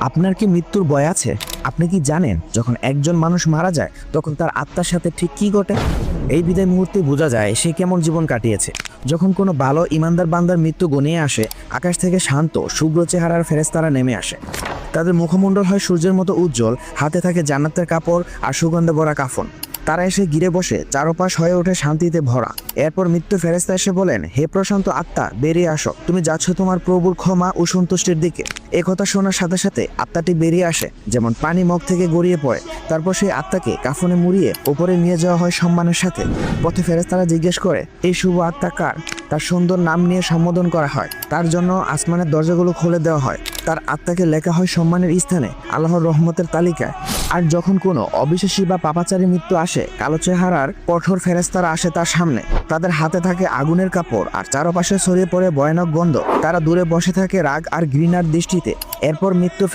আপনার কি মৃত্যুর ভয় আছে? আপনি কি জানেন, যখন একজন মানুষ মারা যায়, তখন তার আত্মার সাথে ঠিক কি ঘটে? এই বিদায় মুহূর্তে বোঝা যায় সে কেমন জীবন কাটিয়েছে। যখন কোনো ভালো ইমানদার বান্দার মৃত্যু গনিয়ে আসে, আকাশ থেকে শান্ত, শুভ্র চেহারার ফেরেস্তারা নেমে আসে। তাদের মুখমণ্ডল হয় সূর্যের মতো উজ্জ্বল, হাতে থাকে জান্নাতের কাপড় আর সুগন্ধে ভরা কাফন। তারা এসে গিরে বসে চারপাশ হয়ে ওঠে শান্তিতে ভরা। এরপর মৃত্যু ফেরেস্তা এসে বলেন, হে প্রশান্ত আত্মা, বেরিয়ে আসো। তুমি যাচ্ছ তোমার প্রভুর ক্ষমা ও সন্তুষ্টির দিকে। এ কথা শোনার সাথে সাথে আত্মাটি বেরিয়ে আসে, যেমন পানি মুখ থেকে গড়িয়ে পড়ে। তারপর সেই আত্মাকে কাফনে মুড়িয়ে ওপরে নিয়ে যাওয়া হয় সম্মানের সাথে। পথে ফেরেস্তারা জিজ্ঞেস করে, এই শুভ আত্মা কার? তার সুন্দর নাম নিয়ে সম্বোধন করা হয়। তার জন্য আসমানের দরজাগুলো খুলে দেওয়া হয়। তার আত্মাকে লেখা হয় সম্মানের স্থানে, আল্লাহর রহমতের তালিকায়। আর যখন কোনো অবিশ্বাসী বা পাপাচারী মৃত্যু আসে, কালো চেহারার কঠোর ফেরেস্তারা আসে তার সামনে। তাদের হাতে থাকে আগুনের কাপড় আর চারপাশে ছড়িয়ে পড়ে ভয়ানক গন্ধ। তারা দূরে বসে থাকে রাগ আর গ্রিনার দৃষ্টিতে। এরপর মৃত্যু